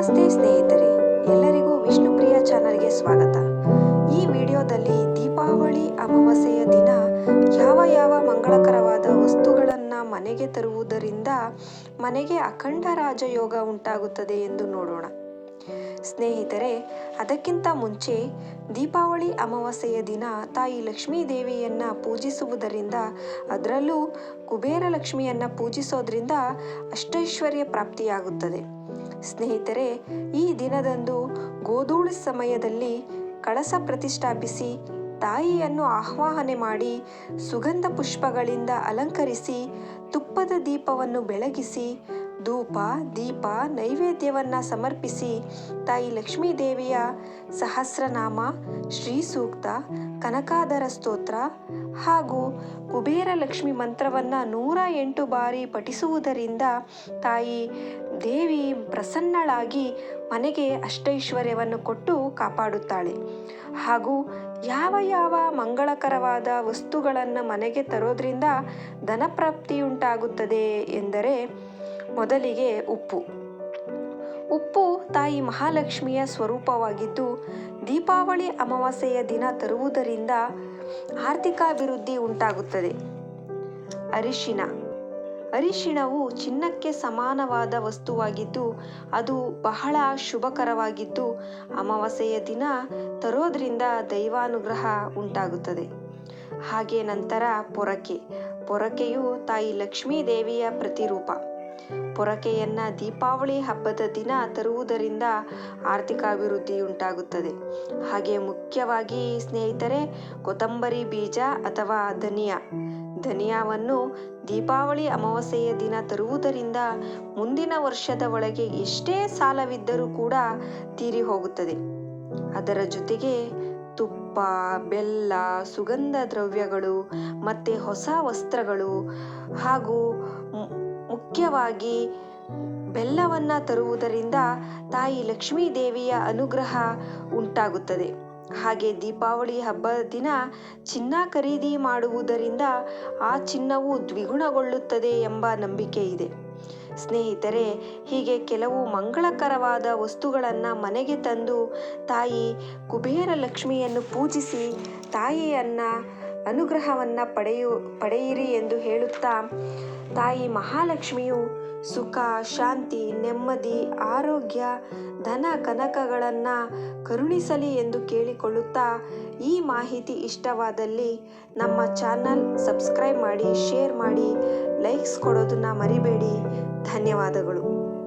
ನಮಸ್ತೆ ಸ್ನೇಹಿತರೆ, ಎಲ್ಲರಿಗೂ ವಿಷ್ಣುಪ್ರಿಯ ಚಾನಲ್ಗೆ ಸ್ವಾಗತ. ಈ ವಿಡಿಯೋದಲ್ಲಿ ದೀಪಾವಳಿ, ಅಮಾವಾಸ್ಯೆಯ ದಿನ ಯಾವ ಯಾವ ಮಂಗಳಕರವಾದ ವಸ್ತುಗಳನ್ನು ಮನೆಗೆ ತರುವುದರಿಂದ ಮನೆಗೆ ಅಖಂಡ ರಾಜಯೋಗ ಉಂಟಾಗುತ್ತದೆ ಎಂದು ನೋಡೋಣ. ಸ್ನೇಹಿತರೆ, ಅದಕ್ಕಿಂತ ಮುಂಚೆ ದೀಪಾವಳಿ, ಅಮಾವಾಸ್ಯೆಯ ದಿನ ತಾಯಿ ಲಕ್ಷ್ಮೀ ದೇವಿಯನ್ನು ಪೂಜಿಸುವುದರಿಂದ ಅದರಲ್ಲೂ ಕುಬೇರ ಲಕ್ಷ್ಮಿಯನ್ನು ಪೂಜಿಸೋದ್ರಿಂದ ಅಷ್ಟೈಶ್ವರ್ಯ ಪ್ರಾಪ್ತಿಯಾಗುತ್ತದೆ. ಸ್ನೇಹಿತರೆ, ಈ ದಿನದಂದು ಗೋಧೂಳು ಸಮಯದಲ್ಲಿ ಕಳಸ ಪ್ರತಿಷ್ಠಾಪಿಸಿ ತಾಯಿಯನ್ನು ಆಹ್ವಾನ ಮಾಡಿ ಸುಗಂಧ ಪುಷ್ಪಗಳಿಂದ ಅಲಂಕರಿಸಿ ತುಪ್ಪದ ದೀಪವನ್ನು ಬೆಳಗಿಸಿ ಧೂಪ, ದೀಪ, ನೈವೇದ್ಯವನ್ನು ಸಮರ್ಪಿಸಿ ತಾಯಿ ಲಕ್ಷ್ಮೀದೇವಿಯ ಸಹಸ್ರನಾಮ ಶ್ರೀ ಸೂಕ್ತ ಕನಕಾದರ ಸ್ತೋತ್ರ ಹಾಗೂ ಕುಬೇರ ಲಕ್ಷ್ಮಿ ಮಂತ್ರವನ್ನು ನೂರ ಎಂಟು ಬಾರಿ ಪಠಿಸುವುದರಿಂದ ತಾಯಿ ದೇವಿ ಪ್ರಸನ್ನಳಾಗಿ ಮನೆಗೆ ಅಷ್ಟೈಶ್ವರ್ಯವನ್ನು ಕೊಟ್ಟು ಕಾಪಾಡುತ್ತಾಳೆ. ಹಾಗೂ ಯಾವ ಯಾವ ಮಂಗಳಕರವಾದ ವಸ್ತುಗಳನ್ನು ಮನೆಗೆ ತರೋದ್ರಿಂದ ಧನಪ್ರಾಪ್ತಿಯುಂಟಾಗುತ್ತದೆ ಎಂದರೆ ಮೊದಲಿಗೆ ಉಪ್ಪು. ಉಪ್ಪು ತಾಯಿ ಮಹಾಲಕ್ಷ್ಮಿಯ ಸ್ವರೂಪವಾಗಿದ್ದು, ದೀಪಾವಳಿ ಅಮಾವಾಸ್ಯೆಯ ದಿನ ತರುವುದರಿಂದ ಆರ್ಥಿಕಾಭಿವೃದ್ಧಿ ಉಂಟಾಗುತ್ತದೆ. ಅರಿಶಿನ. ಅರಿಶಿಣವು ಚಿನ್ನಕ್ಕೆ ಸಮಾನವಾದ ವಸ್ತುವಾಗಿದ್ದು, ಅದು ಬಹಳ ಶುಭಕರವಾಗಿದ್ದು, ಅಮಾವಾಸ್ಯೆಯ ದಿನ ತರೋದ್ರಿಂದ ದೈವಾನುಗ್ರಹ ಉಂಟಾಗುತ್ತದೆ. ಹಾಗೆ ನಂತರ ಪೊರಕೆ. ಪೊರಕೆಯು ತಾಯಿ ಲಕ್ಷ್ಮೀ ದೇವಿಯ ಪ್ರತಿರೂಪ. ಪೊರಕೆಯನ್ನು ದೀಪಾವಳಿ ಹಬ್ಬದ ದಿನ ತರುವುದರಿಂದ ಆರ್ಥಿಕ ಅಭಿವೃದ್ಧಿ ಉಂಟಾಗುತ್ತದೆ ಹಾಗೆ ಮುಖ್ಯವಾಗಿ ಸ್ನೇಹಿತರೆ, ಕೊತ್ತಂಬರಿ ಬೀಜ ಅಥವಾ ಧನಿಯಾ. ಧನಿಯಾವನ್ನು ದೀಪಾವಳಿ ಅಮಾವಾಸ್ಯೆಯ ದಿನ ತರುವುದರಿಂದ ಮುಂದಿನ ವರ್ಷದ ಒಳಗೆ ಎಷ್ಟೇ ಸಾಲವಿದ್ದರೂ ಕೂಡ ತೀರಿ ಹೋಗುತ್ತದೆ ಅದರ ಜೊತೆಗೆ ತುಪ್ಪ, ಬೆಲ್ಲ, ಸುಗಂಧ ದ್ರವ್ಯಗಳು ಮತ್ತು ಹೊಸ ವಸ್ತ್ರಗಳು ಹಾಗೂ ಮುಖ್ಯವಾಗಿ ಬೆಲ್ಲವನ್ನು ತರುವುದರಿಂದ ತಾಯಿ ಲಕ್ಷ್ಮೀ ದೇವಿಯ ಅನುಗ್ರಹ ಉಂಟಾಗುತ್ತದೆ. ಹಾಗೆ ದೀಪಾವಳಿ ಹಬ್ಬದ ದಿನ ಚಿನ್ನ ಖರೀದಿ ಮಾಡುವುದರಿಂದ ಆ ಚಿನ್ನವು ದ್ವಿಗುಣಗೊಳ್ಳುತ್ತದೆ ಎಂಬ ನಂಬಿಕೆ ಇದೆ. ಸ್ನೇಹಿತರೆ, ಹೀಗೆ ಕೆಲವು ಮಂಗಳಕರವಾದ ವಸ್ತುಗಳನ್ನು ಮನೆಗೆ ತಂದು ತಾಯಿ ಕುಬೇರ ಲಕ್ಷ್ಮಿಯನ್ನು ಪೂಜಿಸಿ ತಾಯಿಯನ್ನು ಅನುಗ್ರಹವನ್ನು ಪಡೆಯು, ಪಡೆಯಿರಿ ಎಂದು ಹೇಳುತ್ತಾ, ತಾಯಿ ಮಹಾಲಕ್ಷ್ಮಿಯು ಸುಖ, ಶಾಂತಿ, ನೆಮ್ಮದಿ, ಆರೋಗ್ಯ, ಧನ ಕನಕಗಳನ್ನು ಕರುಣಿಸಲಿ ಎಂದು ಕೇಳಿಕೊಳ್ಳುತ್ತಾ, ಈ ಮಾಹಿತಿ ಇಷ್ಟವಾದಲ್ಲಿ ನಮ್ಮ ಚಾನಲ್ ಸಬ್ಸ್ಕ್ರೈಬ್ ಮಾಡಿ, ಶೇರ್ ಮಾಡಿ ಲೈಕ್ಸ್ ಕೊಡೋದನ್ನು ಮರಿಬೇಡಿ. ಧನ್ಯವಾದಗಳು.